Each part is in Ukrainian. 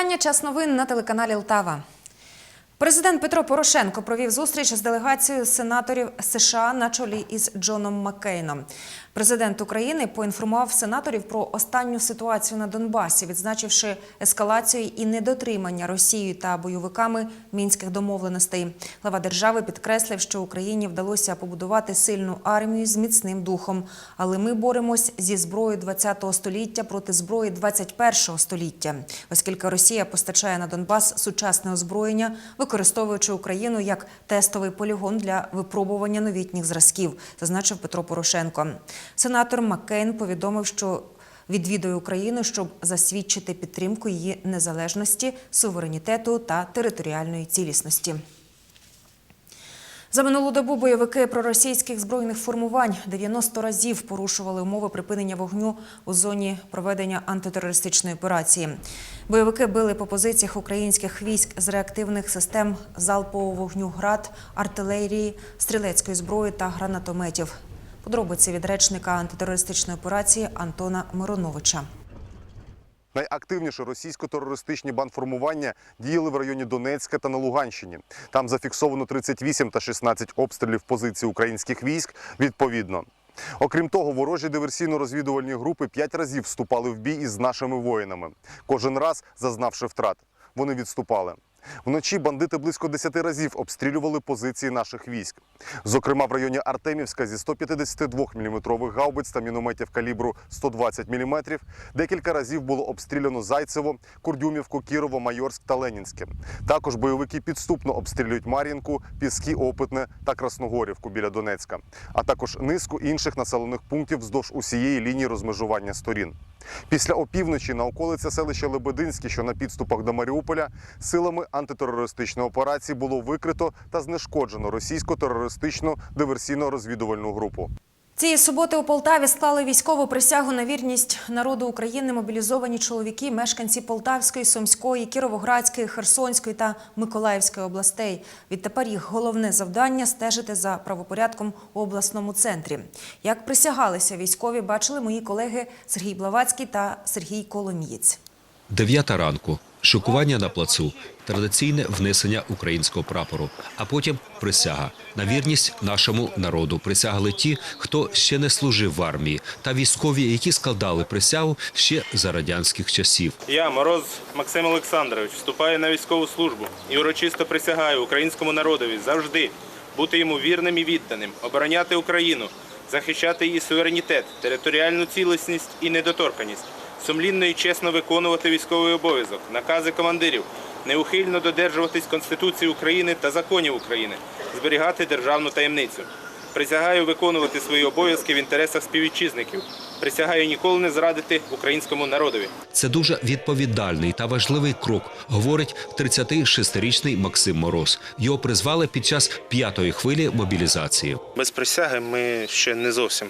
Вітання. Час новин на телеканалі Лтава. Президент Петро Порошенко провів зустріч з делегацією сенаторів США на чолі із Джоном Маккейном. Президент України поінформував сенаторів про останню ситуацію на Донбасі, відзначивши ескалацію і недотримання Росією та бойовиками мінських домовленостей. Глава держави підкреслив, що Україні вдалося побудувати сильну армію з міцним духом. Але ми боремось зі зброєю 20-го століття проти зброї 21-го століття, оскільки Росія постачає на Донбас сучасне озброєння, використовуючи Україну як тестовий полігон для випробування новітніх зразків, зазначив Петро Порошенко. Сенатор Маккейн повідомив, що відвідує Україну, щоб засвідчити підтримку її незалежності, суверенітету та територіальної цілісності. За минулу добу бойовики проросійських збройних формувань 90 разів порушували умови припинення вогню у зоні проведення антитерористичної операції. Бойовики били по позиціях українських військ з реактивних систем залпового вогню град, артилерії, стрілецької зброї та гранатометів. Подробиці від речника антитерористичної операції Антона Мироновича. Найактивніше російсько-терористичні бандформування діяли в районі Донецька та на Луганщині. Там зафіксовано 38 та 16 обстрілів позицій українських військ відповідно. Окрім того, ворожі диверсійно-розвідувальні групи п'ять разів вступали в бій із нашими воїнами. Кожен раз зазнавши втрат. Вони відступали. Вночі бандити близько 10 разів обстрілювали позиції наших військ. Зокрема, в районі Артемівська зі 152 мм гаубиць та мінометів калібру 120 мм декілька разів було обстріляно Зайцево, Курдюмівку, Кірово, Майорськ та Ленінське. Також бойовики підступно обстрілюють Мар'їнку, Піски, Опитне та Красногорівку біля Донецька, а також низку інших населених пунктів вздовж усієї лінії розмежування сторін. Після опівночі на околиці селища Лебединське, що на підступах до Маріуполя, силами антитерористичної операції було викрито та знешкоджено російську терористичну диверсійно-розвідувальну групу. Цієї суботи у Полтаві склали військову присягу на вірність народу України мобілізовані чоловіки, мешканці Полтавської, Сумської, Кіровоградської, Херсонської та Миколаївської областей. Відтепер їх головне завдання стежити за правопорядком у обласному центрі. Як присягалися військові, бачили мої колеги Сергій Блавацький та Сергій Коломієць. Дев'ята ранку. Шокування на плацу, традиційне внесення українського прапору, а потім присяга на вірність нашому народу. Присягали ті, хто ще не служив в армії, та військові, які складали присягу ще за радянських часів. Я, Мороз Максим Олександрович, вступаю на військову службу і урочисто присягаю українському народові завжди бути йому вірним і відданим, обороняти Україну, захищати її суверенітет, територіальну цілісність і недоторканість, сумлінно і чесно виконувати військовий обов'язок, накази командирів, неухильно додержуватись Конституції України та законів України, зберігати державну таємницю. Присягаю виконувати свої обов'язки в інтересах співвітчизників. Присягаю ніколи не зрадити українському народові. Це дуже відповідальний та важливий крок, говорить 36-річний Максим Мороз. Його призвали під час п'ятої хвилі мобілізації. Без присяги ми ще не зовсім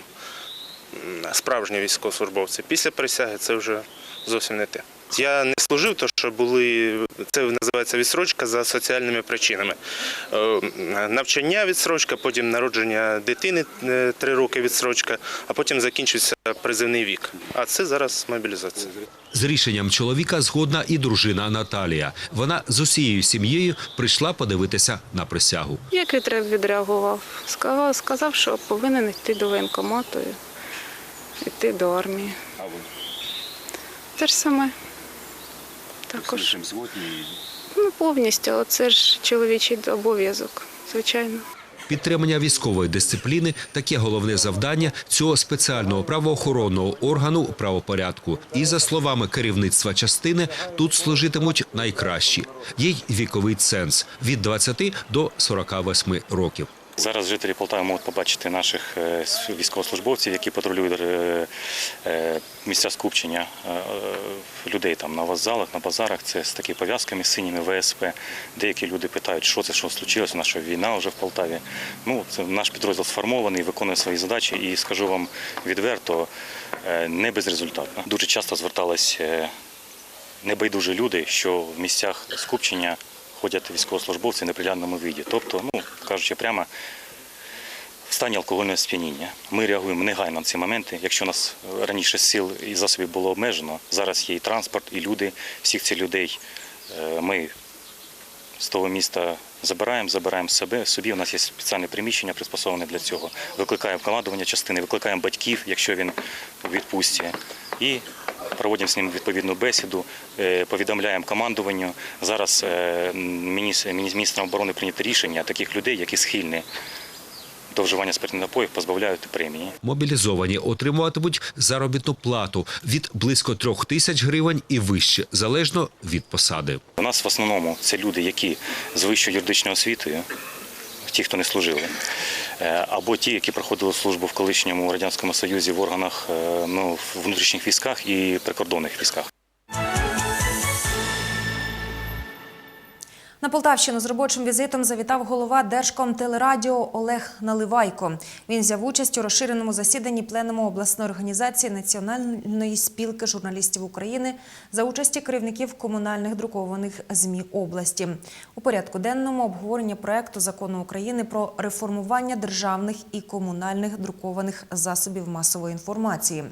справжні військовослужбовці. Після присяги це вже зовсім не те. Я не служив, тому що були це називається відсрочка за соціальними причинами. Е, Навчання відсрочка, потім народження дитини е, три роки відсрочка, а потім закінчується призивний вік. А це зараз мобілізація. З рішенням чоловіка згодна і дружина Наталія. Вона з усією сім'єю прийшла подивитися на присягу. Як і треба відреагував? Сказав, сказав, що повинен йти до воєнкомату, йти до армії. А ви Те ж саме. Також. цим? Ну, повністю, але це ж чоловічий обов'язок, звичайно. Підтримання військової дисципліни таке головне завдання цього спеціального правоохоронного органу правопорядку. І за словами керівництва частини, тут служитимуть найкращі. Є й віковий ценз від 20 до 48 років. Зараз жителі Полтави можуть побачити наших е, військовослужбовців, які патрулюють е, е, місця скупчення людей там на вокзалах, на базарах. Це з такими пов'язками синіми ВСП. Деякі люди питають, що це, що случилось, наша війна вже в Полтаві. Ну, це наш підрозділ сформований, виконує свої задачі і скажу вам відверто, не безрезультатно. Дуже часто звертались небайдужі люди, що в місцях скупчення ходять військовослужбовці в неприглядному віді. Тобто, ну кажучи прямо, в стані алкогольного сп'яніння. Ми реагуємо негайно на ці моменти. Якщо нас раніше сил і засобів було обмежено, зараз є і транспорт, і люди. Всіх цих людей е, ми з того міста забираємо, забираємо себе собі. У нас є спеціальне приміщення, приспособлене для цього. Викликаємо командування частини, викликаємо батьків, якщо він у відпустці, і проводимо з ним відповідну бесіду, е, повідомляємо командуванню. Зараз е, міністр- міністр- міністром оборони прийнято рішення таких людей, які схильні до вживання спиртних напоїв, позбавляють премії. Мобілізовані отримуватимуть заробітну плату від близько трьох тисяч гривень і вище, залежно від посади. У нас в основному це люди, які з вищою юридичною освітою, ті, хто не служили, е, або ті, які проходили службу в колишньому радянському союзі в органах е, ну, внутрішніх військах і прикордонних військах. На Полтавщину з робочим візитом завітав голова Держкомтелерадіо Олег Наливайко. Він взяв участь у розширеному засіданні Пленуму обласної організації Національної спілки журналістів України за участі керівників комунальних друкованих ЗМІ області. У порядку денному обговорення проекту закону України про реформування державних і комунальних друкованих засобів масової інформації.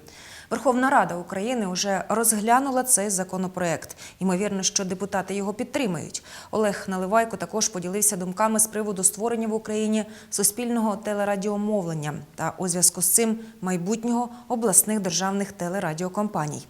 Верховна Рада України вже розглянула цей законопроект. Ймовірно, що депутати його підтримають. Олег Наливайко також поділився думками з приводу створення в Україні суспільного телерадіомовлення та у зв'язку з цим майбутнього обласних державних телерадіокомпаній.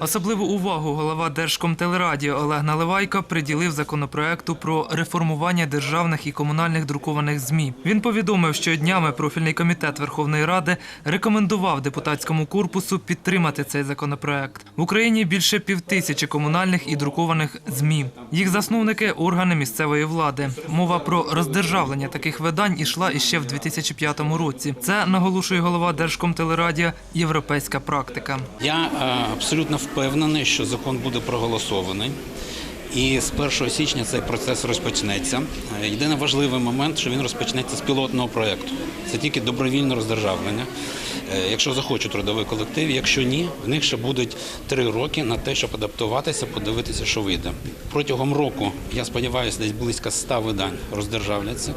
Особливу увагу голова Держкомтелерадіо Олег Наливайко приділив законопроекту про реформування державних і комунальних друкованих ЗМІ. Він повідомив, що днями профільний комітет Верховної Ради рекомендував депутатському корпусу підтримати цей законопроект. В Україні більше півтисячі комунальних і друкованих ЗМІ. Їх засновники органи місцевої влади. Мова про роздержавлення таких видань ішла іще в 2005 році. Це наголошує голова Держкомтелерадіо європейська практика. Я е, абсолютно впевнений, що закон буде проголосований. І з 1 січня цей процес розпочнеться. Е, Єдиний важливий момент, що він розпочнеться з пілотного проєкту. Це тільки добровільне роздержавлення. Е, Якщо захочуть трудовий колектив, якщо ні, в них ще будуть три роки на те, щоб адаптуватися, подивитися, що вийде. Протягом року, я сподіваюся, десь близько 100 видань роздержавляться.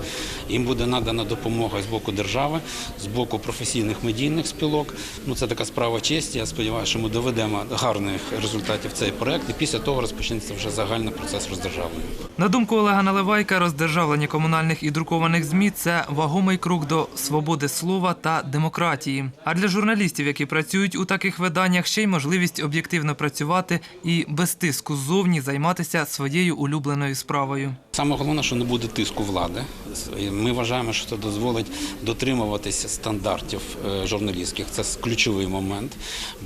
Їм буде надана допомога з боку держави, з боку професійних медійних спілок. Ну це така справа честі. Я сподіваюся, що ми доведемо гарних результатів цей проект, і після того розпочнеться вже загальний процес роздержавлення. На думку Олега Наливайка, роздержавлення комунальних і друкованих ЗМІ – це вагомий крок до свободи слова та демократії. А для журналістів, які працюють у таких виданнях, ще й можливість об'єктивно працювати і без тиску ззовні займатися своєю улюбленою справою. Саме головне, що не буде тиску влади. Ми вважаємо, що це дозволить дотримуватися стандартів е, журналістських. Це ключовий момент.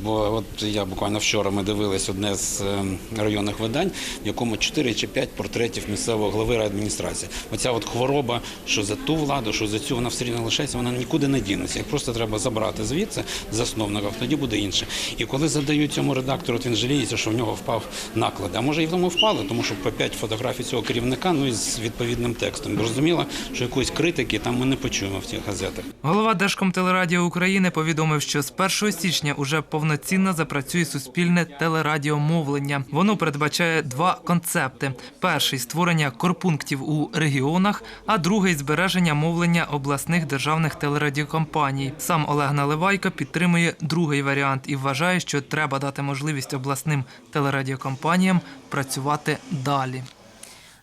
Бо от я буквально вчора ми дивились одне з е, районних видань, в якому 4 чи 5 портретів місцевого глави адміністрації. Оця от хвороба, що за ту владу, що за цю вона все рівно лишається, вона нікуди не дінеться. Їх просто треба забрати звідси засновників, тоді буде інше. І коли задають цьому редактору, він жаліється, що в нього впав наклад. А може і в тому впало, тому що по 5 фотографій цього керівника, ну і з відповідним текстом. Зрозуміло, що якоїсь критики там ми не почуємо в цих газетах. Голова Держкомтелерадіо України повідомив, що з 1 січня уже повноцінно запрацює суспільне телерадіомовлення. Воно передбачає два концепти: перший створення корпунктів у регіонах, а другий збереження мовлення обласних державних телерадіокомпаній. Сам Олег Наливайко підтримує другий варіант і вважає, що треба дати можливість обласним телерадіокомпаніям працювати далі.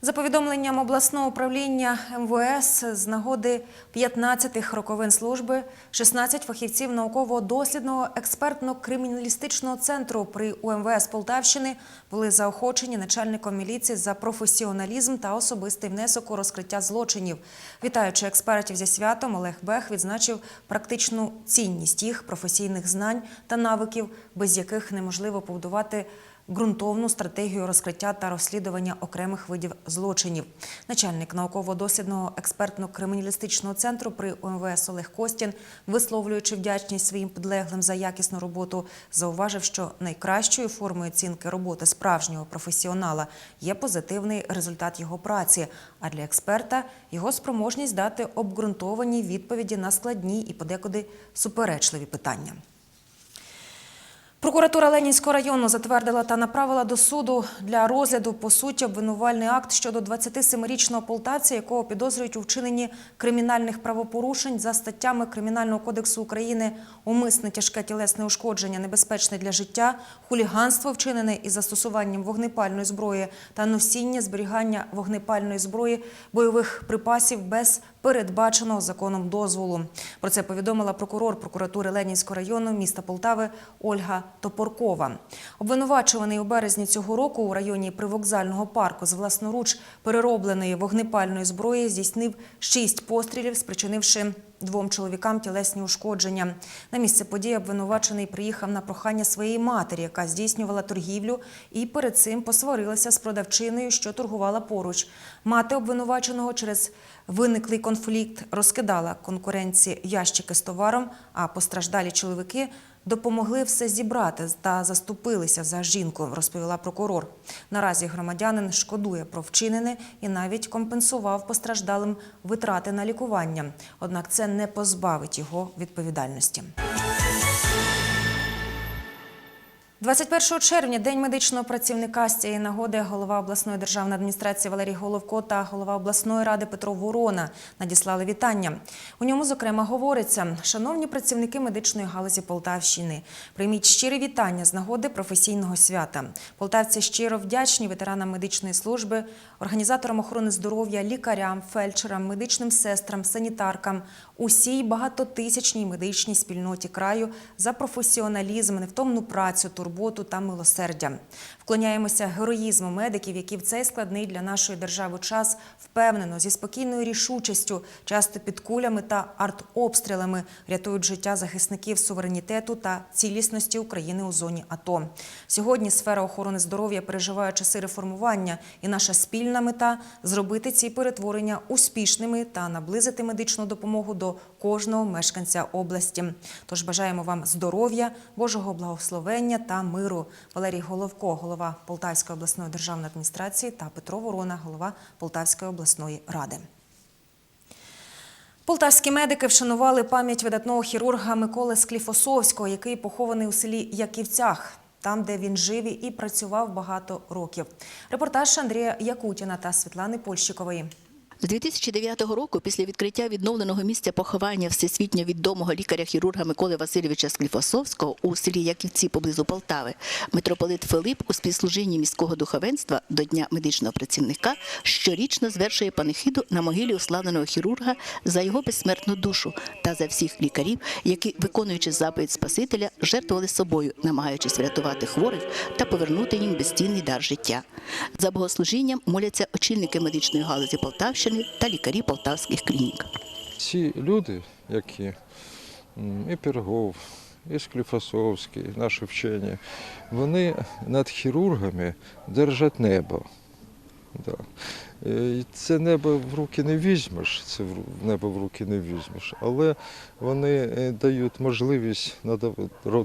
За повідомленням обласного управління МВС з нагоди 15-х роковин служби 16 фахівців науково-дослідного експертно-криміналістичного центру при УМВС Полтавщини були заохочені начальником міліції за професіоналізм та особистий внесок у розкриття злочинів. Вітаючи експертів зі святом, Олег Бех відзначив практичну цінність їх професійних знань та навиків, без яких неможливо побудувати ґрунтовну стратегію розкриття та розслідування окремих видів злочинів. Начальник науково-дослідного експертно-криміналістичного центру при УМВС Олег Костін, висловлюючи вдячність своїм підлеглим за якісну роботу, зауважив, що найкращою формою оцінки роботи справжнього професіонала є позитивний результат його праці, а для експерта його спроможність дати обґрунтовані відповіді на складні і подекуди суперечливі питання. Прокуратура Ленінського району затвердила та направила до суду для розгляду по суті обвинувальний акт щодо 27-річного полтавця, якого підозрюють у вчиненні кримінальних правопорушень за статтями Кримінального кодексу України умисне тяжке тілесне ушкодження, небезпечне для життя, хуліганство вчинене із застосуванням вогнепальної зброї та носіння зберігання вогнепальної зброї бойових припасів без передбаченого законом дозволу. Про це повідомила прокурор прокуратури Ленінського району міста Полтави Ольга Топоркова. Обвинувачуваний у березні цього року у районі привокзального парку з власноруч переробленої вогнепальної зброї здійснив шість пострілів, спричинивши двом чоловікам тілесні ушкодження. На місце події обвинувачений приїхав на прохання своєї матері, яка здійснювала торгівлю, і перед цим посварилася з продавчиною, що торгувала поруч. Мати обвинуваченого через виниклий конфлікт розкидала конкуренції ящики з товаром, а постраждалі чоловіки допомогли все зібрати та заступилися за жінку, розповіла прокурор. Наразі громадянин шкодує про вчинене і навіть компенсував постраждалим витрати на лікування. Однак це не позбавить його відповідальності. 21 червня День медичного працівника з цієї нагоди голова обласної державної адміністрації Валерій Головко та голова обласної ради Петро Ворона надіслали вітання. У ньому, зокрема, говориться: шановні працівники медичної галузі Полтавщини, прийміть щирі вітання з нагоди професійного свята. Полтавці щиро вдячні ветеранам медичної служби, організаторам охорони здоров'я, лікарям, фельдшерам, медичним сестрам, санітаркам, усій багатотисячній медичній спільноті краю за професіоналізм, невтомну працю, турботу та милосердя. Вклоняємося героїзму медиків, які в цей складний для нашої держави час впевнено зі спокійною рішучістю, часто під кулями та артобстрілами рятують життя захисників суверенітету та цілісності України у зоні АТО. Сьогодні сфера охорони здоров'я переживає часи реформування, і наша спільна мета зробити ці перетворення успішними та наблизити медичну допомогу до кожного мешканця області. Тож бажаємо вам здоров'я, Божого благословення та миру. Валерій Головко, голова Полтавської обласної державної адміністрації, та Петро Ворона, голова Полтавської обласної ради. Полтавські медики вшанували пам'ять видатного хірурга Миколи Скліфосовського, який похований у селі Яківцях, там, де він жив і працював багато років. Репортаж Андрія Якутіна та Світлани Польщикової. З 2009 року, після відкриття відновленого місця поховання всесвітньо відомого лікаря-хірурга Миколи Васильовича Скліфосовського у селі Яківці поблизу Полтави, митрополит Филип у співслужінні міського духовенства до Дня медичного працівника щорічно звершує панихиду на могилі уславленого хірурга за його безсмертну душу та за всіх лікарів, які, виконуючи заповідь Спасителя, жертвували собою, намагаючись врятувати хворих та повернути їм безцінний дар життя. За богослужінням моляться очільники медичної галузі Полтавщини та лікарі полтавських клінік. Ці люди, які і Пірогов, і Скліфосовський, наші вчені, вони над хірургами держать небо. Е, Це небо в руки не візьмеш, це небо в руки не візьмеш, але вони е, дають можливість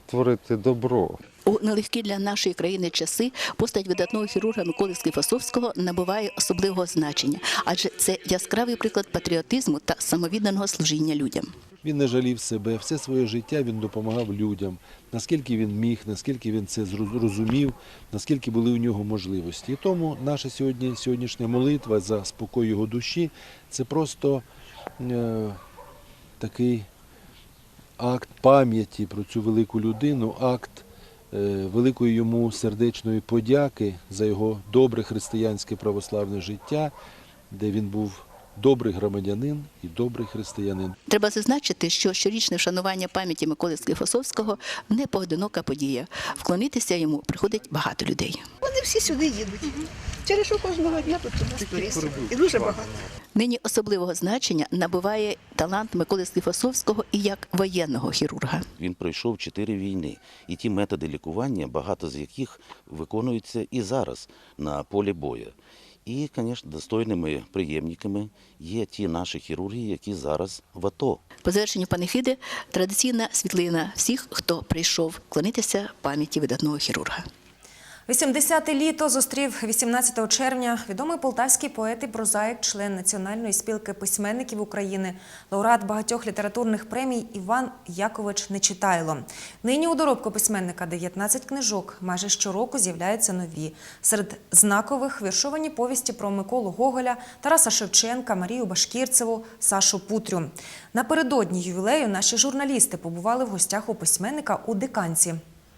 творити добро. У нелегкі для нашої країни часи постать видатного хірурга Миколи Скіфасовського набуває особливого значення, адже це яскравий приклад патріотизму та самовідданого служіння людям. Він не жалів себе, все своє життя він допомагав людям, наскільки він міг, наскільки він це зрозу- розумів, наскільки були у нього можливості. І тому наша сьогодні, сьогоднішня молитва за спокій його душі це просто е, такий акт пам'яті про цю велику людину, акт е, великої йому сердечної подяки за його добре християнське православне життя, де він був добрий громадянин і добрий християнин. Треба зазначити, що щорічне вшанування пам'яті Миколи Скліфосовського не поодинока подія. Вклонитися йому приходить багато людей. Вони всі сюди їдуть. Через що кожного дня тут у нас туристів. І дуже багато. Нині особливого значення набуває талант Миколи Скліфосовського і як воєнного хірурга. Він пройшов чотири війни, і ті методи лікування, багато з яких виконуються і зараз на полі бою. І, звісно, достойними приємниками є ті наші хірурги, які зараз в АТО. По завершенню панихиди традиційна світлина всіх, хто прийшов клонитися пам'яті видатного хірурга. 80-те літо зустрів 18 червня відомий полтавський поет і прозаїк, член Національної спілки письменників України, лауреат багатьох літературних премій Іван Якович Нечитайло. Нині у доробку письменника 19 книжок. Майже щороку з'являються нові. Серед знакових віршовані повісті про Миколу Гоголя, Тараса Шевченка, Марію Башкірцеву, Сашу Путрю. Напередодні ювілею наші журналісти побували в гостях у письменника у Диканці.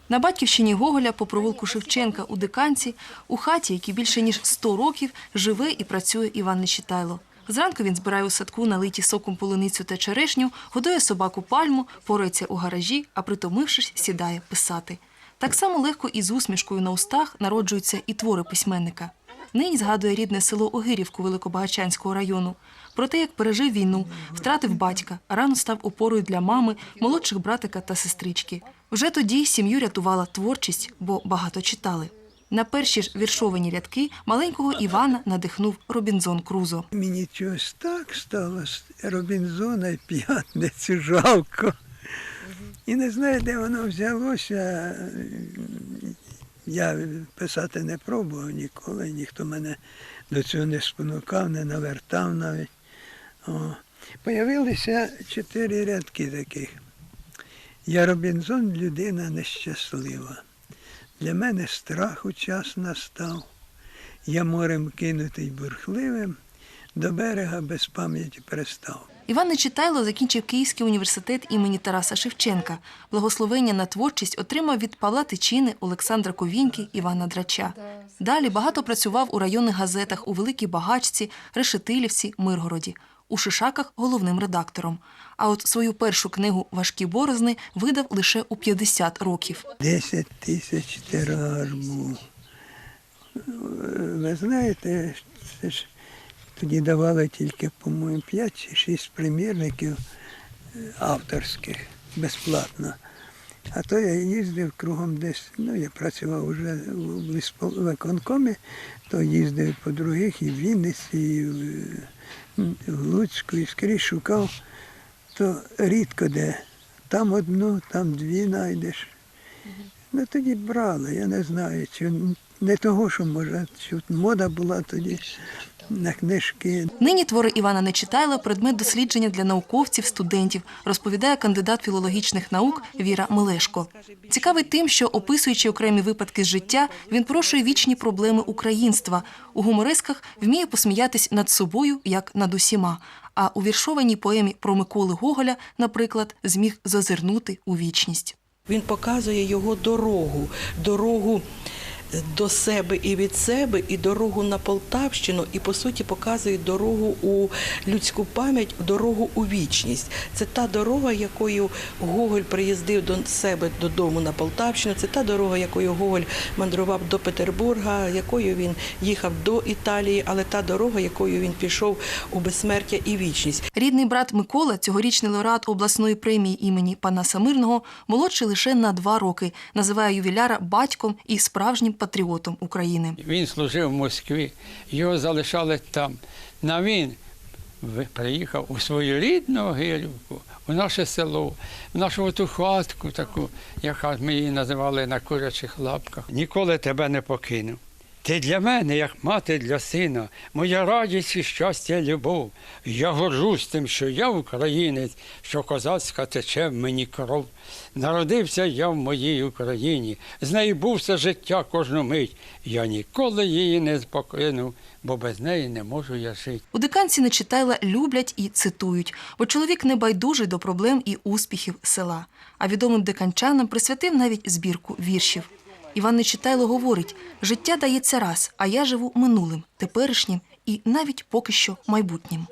На батьківщині Гоголя по провулку Шевченка у Диканці, у хаті, якій більше ніж 100 років, живе і працює Іван Нечитайло. Зранку він збирає у садку налиті соком полуницю та черешню, годує собаку пальму, порається у гаражі, а притомившись, сідає писати. Так само легко і з усмішкою на устах народжуються і твори письменника. Нині згадує рідне село Огирівку Великобагачанського району. Про те, як пережив війну, втратив батька, рано став опорою для мами, молодших братика та сестрички. Вже тоді сім'ю рятувала творчість, бо багато читали. На перші ж віршовані рядки маленького Івана надихнув Робінзон Крузо. Мені чогось так стало з Робінзона і п'ятницю жалко. І не знаю, де воно взялося. Я писати не пробував ніколи, ніхто мене до цього не спонукав, не навертав навіть. О. Появилися чотири рядки таких. Я Робінзон, людина нещаслива. Для мене страху час настав. Я морем кинутий бурхливим, до берега без пам'яті перестав. Іван Нечитайло закінчив Київський університет імені Тараса Шевченка. Благословення на творчість отримав від Павла Тичини, Олександра Ковіньки, Івана Драча. Далі багато працював у районних газетах у Великій Багачці, Решетилівці, Миргороді. У Шишаках головним редактором. А от свою першу книгу Важкі борозни видав лише у 50 років. 10 тисяч тираж. Ви знаєте, це ж тоді давали тільки, по-моєму, 5 чи 6 примірників е, авторських безплатно. А то я їздив кругом десь, ну я працював вже в виконкомі, то їздив по других і в Вінниці, і в, Луцьку, і скрізь шукав, то рідко де. Там одну, там дві знайдеш. Ну тоді брали, я не знаю, чи не того, що може, чи мода була тоді на книжки. Нині твори Івана Нечитайла – предмет дослідження для науковців, студентів, розповідає кандидат філологічних наук Віра Мелешко. Цікавий тим, що, описуючи окремі випадки з життя, він порушує вічні проблеми українства. У гуморесках вміє посміятись над собою, як над усіма. А у віршованій поемі про Миколи Гоголя, наприклад, зміг зазирнути у вічність. Він показує його дорогу, дорогу до себе і від себе, і дорогу на Полтавщину, і по суті показує дорогу у людську пам'ять, дорогу у вічність. Це та дорога, якою Гоголь приїздив до себе додому на Полтавщину. Це та дорога, якою Гоголь мандрував до Петербурга, якою він їхав до Італії, але та дорога, якою він пішов у безсмертя і вічність. Рідний брат Микола, цьогорічний лауреат обласної премії імені Панаса Мирного, молодший лише на два роки, називає ювіляра батьком і справжнім патріотом України. Він служив в Москві, його залишали там. На він приїхав у свою рідну Гирівку, у наше село, в нашу ту хатку таку, яка ми її називали на курячих лапках. Ніколи тебе не покину. Ти для мене, як мати для сина, моя радість і щастя, любов. Я горжусь тим, що я українець, що козацька тече в мені кров. Народився я в моїй Україні, з нею був все життя кожну мить. Я ніколи її не покину, бо без неї не можу я жити. У диканці Нечитайла люблять і цитують, бо чоловік не байдужий до проблем і успіхів села. А відомим диканчанам присвятив навіть збірку віршів. Іван Нечитайло говорить: життя дається раз, а я живу минулим, теперішнім і навіть поки що майбутнім.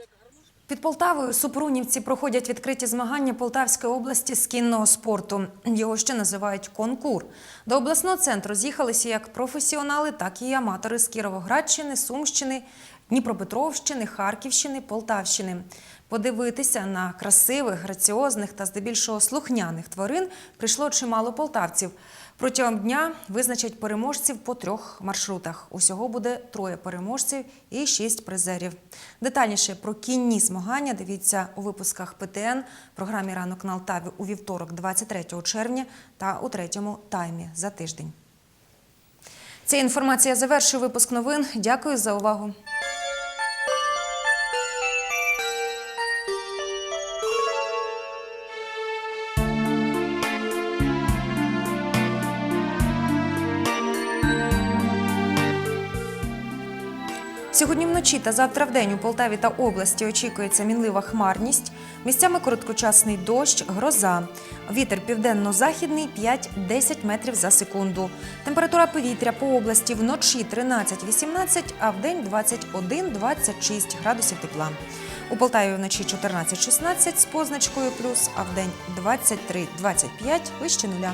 Під Полтавою супрунівці проходять відкриті змагання Полтавської області з кінного спорту. Його ще називають конкур. До обласного центру з'їхалися як професіонали, так і аматори з Кіровоградщини, Сумщини, Дніпропетровщини, Харківщини, Полтавщини. Подивитися на красивих, граціозних та здебільшого слухняних тварин прийшло чимало полтавців. Протягом дня визначать переможців по трьох маршрутах. Усього буде троє переможців і шість призерів. Детальніше про кінні змагання дивіться у випусках ПТН, програмі Ранок на Алтаві у вівторок, 23 червня та у третьому таймі за тиждень. Ця інформація завершує випуск новин. Дякую за увагу. Вночі та завтра вдень у Полтаві та області очікується мінлива хмарність, місцями короткочасний дощ, гроза. Вітер південно-західний 5-10 метрів за секунду. Температура повітря по області вночі 13-18, а вдень 21-26 градусів тепла. У Полтаві вночі 14-16 з позначкою плюс, а вдень 23-25 вище нуля.